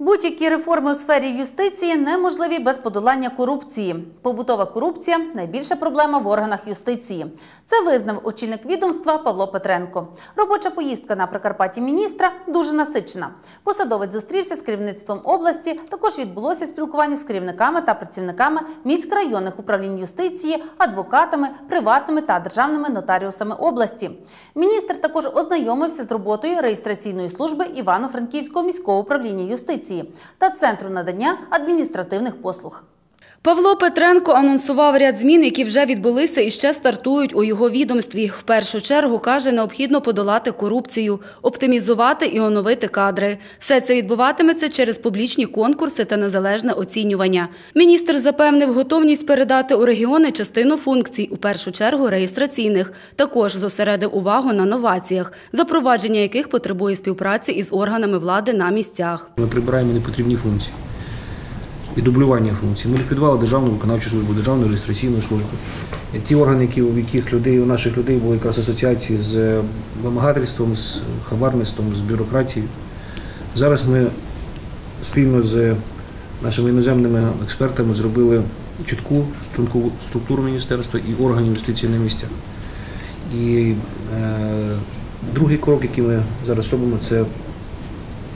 Будь-які реформи у сфері юстиції неможливі без подолання корупції. Побутова корупція найбільша проблема в органах юстиції. Це визнав очільник відомства Павло Петренко. Робоча поїздка на Прикарпатті міністра дуже насичена. Посадовець зустрівся з керівництвом області. Також відбулося спілкування з керівниками та працівниками міськрайонних управлінь юстиції, адвокатами, приватними та державними нотаріусами області. Міністр також ознайомився з роботою реєстраційної служби Івано-Франківського міського управління юстиції та центру надання адміністративних послуг. Павло Петренко анонсував ряд змін, які вже відбулися і ще стартують у його відомстві. В першу чергу каже, необхідно подолати корупцію, оптимізувати і оновити кадри. Все це відбуватиметься через публічні конкурси та незалежне оцінювання. Міністр запевнив готовність передати у регіони частину функцій, у першу чергу реєстраційних. Також зосередив увагу на новаціях, запровадження яких потребує співпраці із органами влади на місцях. Ми прибираємо непотрібні функції і дублювання функцій. Ми ліквідували державну виконавчу службу, державну реєстраційну службу. Ті органи, які у яких людей, у наших людей були якраз асоціації з вимагательством, з хабарництвом, з бюрократією. Зараз ми спільно з нашими іноземними експертами зробили чітку стрункову структуру міністерства і органів юстиції на місцях. І е, другий крок, який ми зараз робимо, це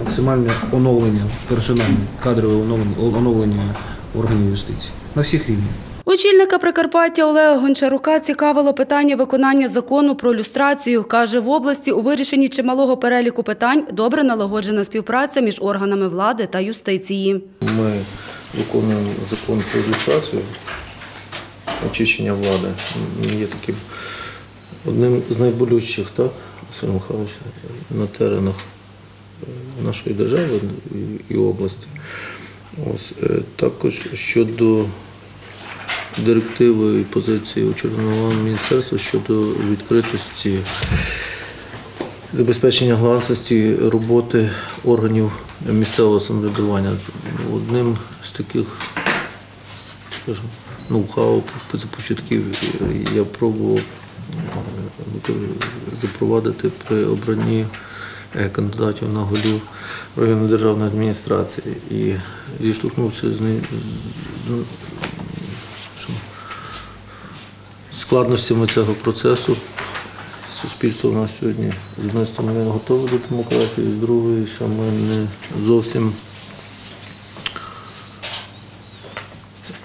максимальне оновлення, персональне, кадрове оновлення, оновлення органів юстиції на всіх рівнях. Очільника Прикарпаття Олега Гончарука цікавило питання виконання закону про люстрацію. Каже, в області у вирішенні чималого переліку питань добре налагоджена співпраця між органами влади та юстиції. Ми виконуємо закон про ілюстрацію, очищення влади. Він Є таким одним з найболючіших, так, Василь Михайлович, на теренах нашої держави і- області. Е, також щодо директиви і позиції очільного міністерства щодо відкритості забезпечення гласності роботи органів місцевого самоврядування. Одним з таких, скажімо, ноу-хау започатків я пробував е, запровадити при обранні кандидатів на голів районної державної адміністрації і зіштовхнувся з що, складностями цього процесу. Суспільство у нас сьогодні з однієї сторони готове до демократії, з другої, що ми не зовсім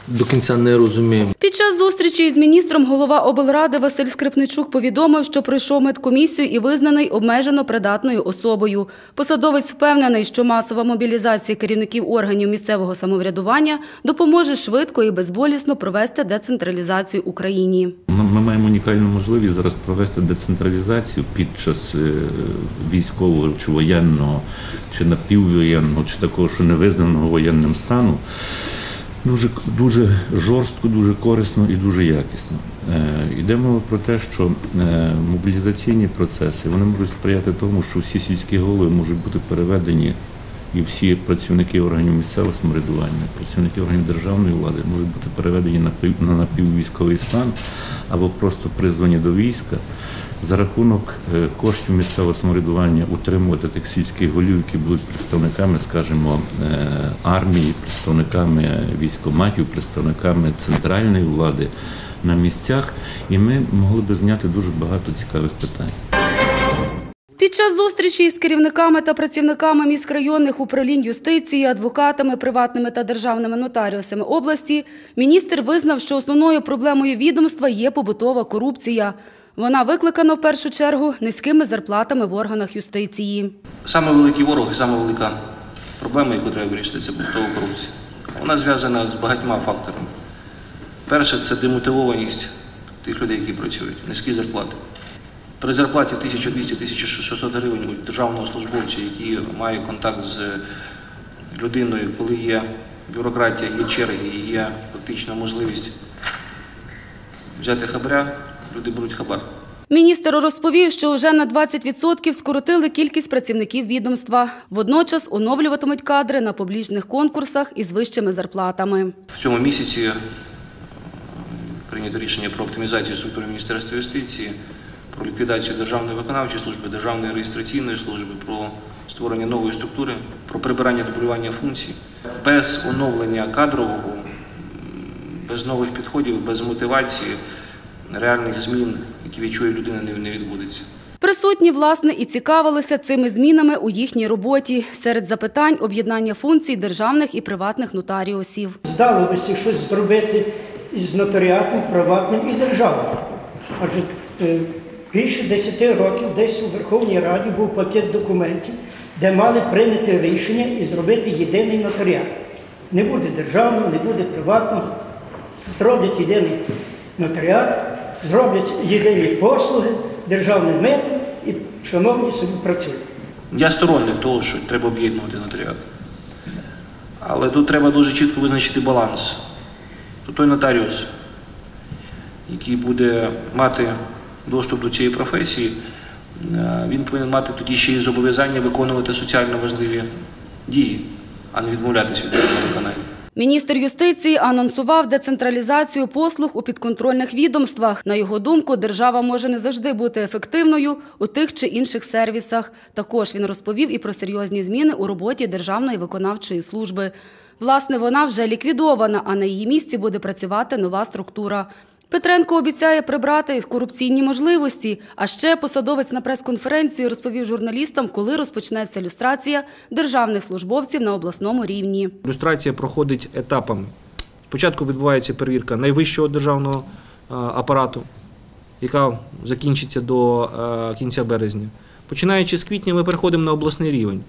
до кінця не розуміємо. Час зустрічі із міністром голова облради Василь Скрипничук повідомив, що пройшов медкомісію і визнаний обмежено придатною особою. Посадовець впевнений, що масова мобілізація керівників органів місцевого самоврядування допоможе швидко і безболісно провести децентралізацію Україні. Ми, ми маємо унікальну можливість зараз провести децентралізацію під час е, військового чи воєнного, чи напіввоєнного, чи такого, що не визнаного воєнним стану. Дуже, дуже жорстко, дуже корисно і дуже якісно. Е, Йде мова про те, що е, мобілізаційні процеси вони можуть сприяти тому, що всі сільські голови можуть бути переведені, і всі працівники органів місцевого самоврядування, працівники органів державної влади можуть бути переведені на пів- на напіввійськовий стан або просто призвані до війська за рахунок е, коштів місцевого самоврядування утримувати тих сільських голів, які будуть представниками, скажімо, е, армії, представниками військоматів, представниками центральної влади на місцях, і ми могли би зняти дуже багато цікавих питань. Під час зустрічі із керівниками та працівниками міськрайонних управлінь юстиції, адвокатами, приватними та державними нотаріусами області міністр визнав, що основною проблемою відомства є побутова корупція. Вона викликана в першу чергу низькими зарплатами в органах юстиції. Саме великий ворог і саме велика проблема, яку треба вирішити, це побутова корупція. Вона зв'язана з багатьма факторами. Перше це демотивованість тих людей, які працюють, низькі зарплати. При зарплаті 1200-1600 гривень у державного службовця, який має контакт з людиною, коли є бюрократія, є черги є фактично можливість взяти хабаря, люди беруть хабар. Міністр розповів, що вже на 20% скоротили кількість працівників відомства. Водночас оновлюватимуть кадри на публічних конкурсах із вищими зарплатами. В цьому місяці прийнято рішення про оптимізацію структури Міністерства юстиції, про ліквідацію Державної виконавчої служби, Державної реєстраційної служби, про створення нової структури, про прибирання дублювання функцій. Без оновлення кадрового, без нових підходів, без мотивації реальних змін, які відчує людина, не- відбудеться. Присутні, власне, і цікавилися цими змінами у їхній роботі. Серед запитань – об'єднання функцій державних і приватних нотаріусів. Здалося щось зробити із нотаріатом приватним і державним. Адже е, більше 10 років десь у Верховній Раді був пакет документів, де мали прийняти рішення і зробити єдиний нотаріат. Не буде державного, не буде приватного. Зроблять єдиний нотаріат, зроблять єдині послуги державним методом і шановні собі працюють. Я сторонник того, що треба об'єднувати нотаріат. Але тут треба дуже чітко визначити баланс. То той нотаріус, який буде мати доступ до цієї професії, е, він повинен мати тоді ще й зобов'язання виконувати соціально важливі дії, а не відмовлятися від виконання. Міністр юстиції анонсував децентралізацію послуг у підконтрольних відомствах. На його думку, держава може не завжди бути ефективною у тих чи інших сервісах. Також він розповів і про серйозні зміни у роботі Державної виконавчої служби. Власне, вона вже ліквідована, а на її місці буде працювати нова структура. Петренко обіцяє прибрати корупційні можливості. А ще посадовець на прес-конференції розповів журналістам, коли розпочнеться люстрація державних службовців на обласному рівні. Люстрація проходить етапами. Спочатку відбувається перевірка найвищого державного е, апарату, яка закінчиться до е, кінця березня. Починаючи з квітня, ми переходимо на обласний рівень.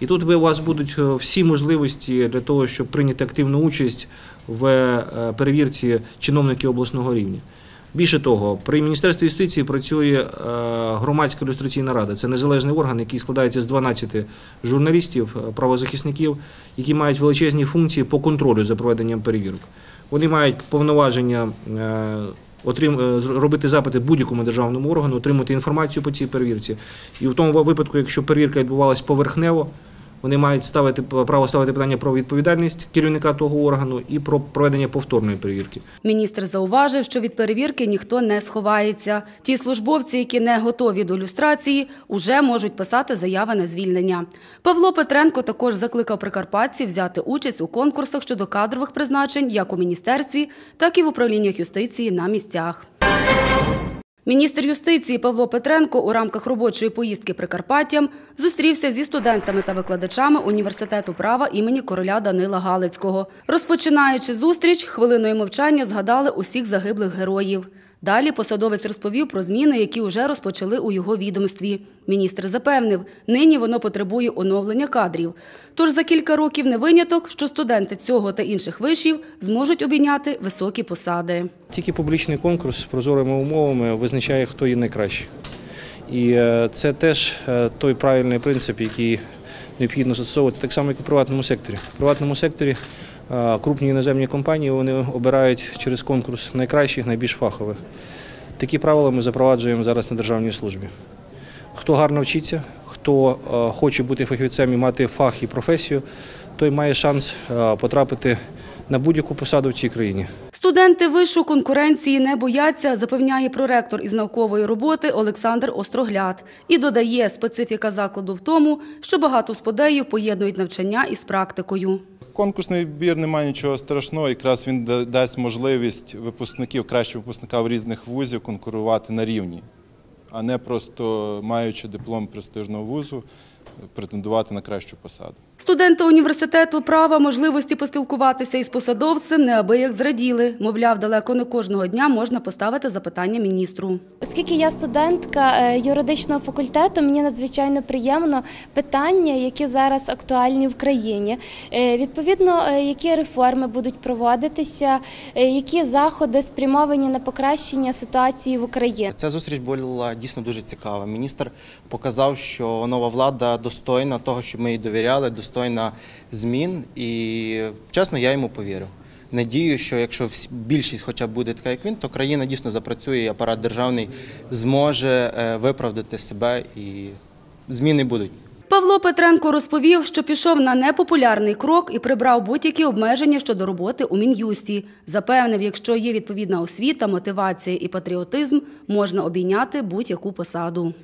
І тут у вас будуть е, всі можливості для того, щоб прийняти активну участь в е, перевірці чиновників обласного рівня. Більше того, при Міністерстві юстиції працює е, громадська ілюстраційна рада. Це незалежний орган, який складається з 12 журналістів, правозахисників, які мають величезні функції по контролю за проведенням перевірок. Вони мають повноваження отрим, е, робити запити будь-якому державному органу, отримати інформацію по цій перевірці. І в тому випадку, якщо перевірка відбувалась поверхнево, вони мають ставити право ставити питання про відповідальність керівника того органу і про проведення повторної перевірки. Міністр зауважив, що від перевірки ніхто не сховається. Ті службовці, які не готові до люстрації, уже можуть писати заяви на звільнення. Павло Петренко також закликав прикарпатців взяти участь у конкурсах щодо кадрових призначень як у міністерстві, так і в управліннях юстиції на місцях. Міністр юстиції Павло Петренко у рамках робочої поїздки Прикарпаттям зустрівся зі студентами та викладачами університету права імені короля Данила Галицького. Розпочинаючи зустріч, хвилиною мовчання згадали усіх загиблих героїв. Далі посадовець розповів про зміни, які вже розпочали у його відомстві. Міністр запевнив, нині воно потребує оновлення кадрів. Тож за кілька років не виняток, що студенти цього та інших вишів зможуть обійняти високі посади. Тільки публічний конкурс з прозорими умовами визначає, хто є найкращий. І е, це теж е, той правильний принцип, який необхідно застосовувати так само, як і в приватному секторі. В приватному секторі крупні іноземні компанії вони обирають через конкурс найкращих, найбільш фахових. Такі правила ми запроваджуємо зараз на державній службі. Хто гарно вчиться, хто хоче бути фахівцем і мати фах і професію, той має шанс потрапити на будь-яку посаду в цій країні. Студенти вишу конкуренції не бояться, запевняє проректор із наукової роботи Олександр Острогляд. І додає, специфіка закладу в тому, що багато сподеїв поєднують навчання із практикою. Конкурсний відбір немає нічого страшного, якраз він дасть можливість випускників, кращих випускників різних вузів конкурувати на рівні, а не просто маючи диплом престижного вузу, претендувати на кращу посаду. Студенти університету права можливості поспілкуватися із посадовцем неабияк зраділи. Мовляв, далеко не кожного дня можна поставити запитання міністру. Оскільки я студентка е, юридичного факультету, мені надзвичайно приємно питання, які зараз актуальні в країні. Е, Відповідно, е, які реформи будуть проводитися, які заходи спрямовані на покращення ситуації в Україні. Ця зустріч була дійсно дуже цікава. Міністр показав, що нова влада достойна того, щоб ми їй довіряли, достойна змін. І чесно, я йому повірю. Надію, що якщо більшість, хоча б буде така, як він, то країна дійсно запрацює, і апарат державний зможе е, виправдати себе і зміни будуть. Павло Петренко розповів, що пішов на непопулярний крок і прибрав будь-які обмеження щодо роботи у Мін'юсті. Запевнив, якщо є відповідна освіта, мотивація і патріотизм, можна обійняти будь-яку посаду.